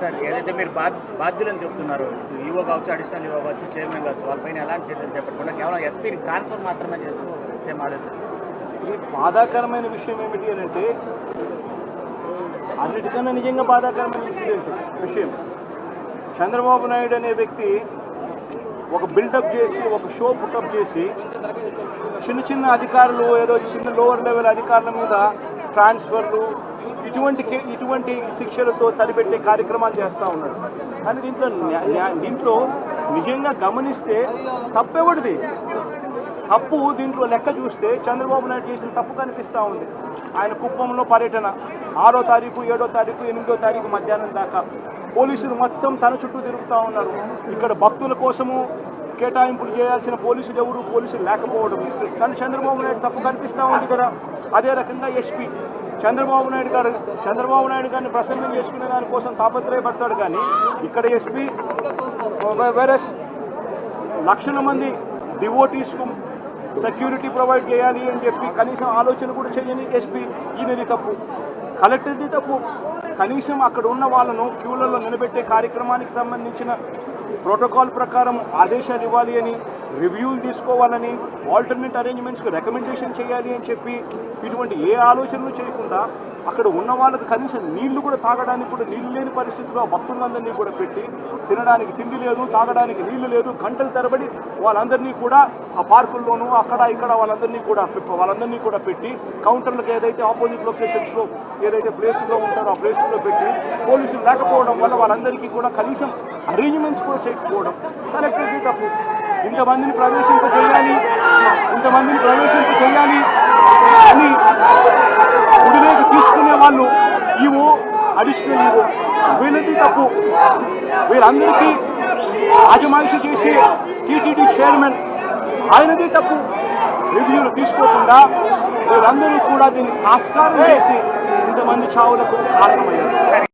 Sir ఏదైతే మీరు బాధ బాధ్యులని చెప్తున్నారు ఈవో కావచ్చు అడిషనల్ ఈవో కావచ్చు చైర్మన్ కావచ్చు వాళ్ళపైన ఎలాంటి చర్యలు చేపట్టకుండా కేవలం ఎస్పీని ట్రాన్స్ఫర్ మాత్రమే చేస్తూ సేమ్ ఆలోచన. ఈ బాధాకరమైన విషయం ఏమిటి అని అంటే అన్నిటికన్నా నిజంగా బాధాకరమైన ఇన్సిడెంట్ విషయం. చంద్రబాబు నాయుడు అనే వ్యక్తి ఒక బిల్డప్ చేసి ఒక షో పుట్టప్ చేసి చిన్న చిన్న అధికారులు ఏదో చిన్న లోవర్ లెవెల్ అధికారుల మీద ట్రాన్స్ఫర్లు ఇటువంటి కే- ఇటువంటి శిక్షలతో సరిపెట్టే కార్యక్రమాలు చేస్తూ ఉన్నాడు. కానీ దీంట్లో దీంట్లో నిజంగా గమనిస్తే తప్పెవడిది? తప్పు దీంట్లో లెక్క చూస్తే చంద్రబాబు నాయుడు చేసిన తప్పు కనిపిస్తూ ఉంది. ఆయన కుప్పంలో పర్యటన ఆరో తారీఖు ఏడో తారీఖు ఎనిమిదో తారీఖు మధ్యాహ్నం దాకా పోలీసులు మొత్తం తన చుట్టూ తిరుగుతూ ఉన్నారు. ఇక్కడ భక్తుల కోసము కేటాయింపులు చేయాల్సిన పోలీసులు ఎవరు? పోలీసులు లేకపోవడం. కానీ చంద్రబాబు నాయుడు తప్పు కనిపిస్తూ ఉంది కదా. అదే రకంగా ఎస్పీ. చంద్రబాబు నాయుడు గారు చంద్రబాబు నాయుడు గారిని ప్రసన్నం చేసుకునే దానికోసం తాపత్రయపడతాడు కానీ ఇక్కడ ఎస్పీ వైరస్ లక్షల మంది డివోటీస్కు సెక్యూరిటీ ప్రొవైడ్ చేయాలి అని చెప్పి కనీసం ఆలోచన కూడా చేయని ఎస్పీ. ఈయనది తప్పు. కలెక్టర్ది తప్పు. కనీసం అక్కడ ఉన్న వాళ్ళను క్యూలలో నిలబెట్టే కార్యక్రమానికి సంబంధించిన ప్రోటోకాల్ ప్రకారం ఆదేశాలు ఇవ్వాలి అని రివ్యూలు తీసుకోవాలని ఆల్టర్నేట్ అరేంజ్మెంట్స్కి రికమెండేషన్ చేయాలి అని చెప్పి ఇటువంటి ఏ ఆలోచనలు చేయకుండా అక్కడ ఉన్న వాళ్ళకి కనీసం నీళ్ళు కూడా తాగడానికి కూడా నీళ్ళు లేని పరిస్థితిలో భక్తులందరినీ కూడా పెట్టి తినడానికి తిండి లేదు తాగడానికి నీళ్ళు లేదు గంటలు తరబడి వాళ్ళందరినీ కూడా ఆ పార్కుల్లోనూ అక్కడ ఇక్కడ వాళ్ళందరినీ కూడా వాళ్ళందరినీ కూడా పెట్టి కౌంటర్లకు ఏదైతే ఆపోజిట్ లొకేషన్స్లో ఏదైతే ప్లేసుల్లో ఉంటారో ఆ ప్లేసుల్లో పెట్టి పోలీసులు లేకపోవడం వల్ల వాళ్ళందరికీ కూడా కనీసం అరేంజ్మెంట్స్ కూడా చేయకపోవడం కలెక్టర్ తప్పు ఇంతమందిని ప్రవేశింప చేయాలి ఇంతమందిని ప్రవేశింప చేయాలి అని గుడిలోకి తీసుకునే వాళ్ళు ఈవో అడిషనల్ ఈవో వీళ్ళది తప్పు. వీళ్ళందరికీ ఆజమాయిషి చేసే టీటీడీ చైర్మన్ ఆయనది తప్పు. రివ్యూలు తీసుకోకుండా వీళ్ళందరూ కూడా దీన్ని ఆస్కారం చేసి ఇంతమంది చావులకు కారణమయ్యారు.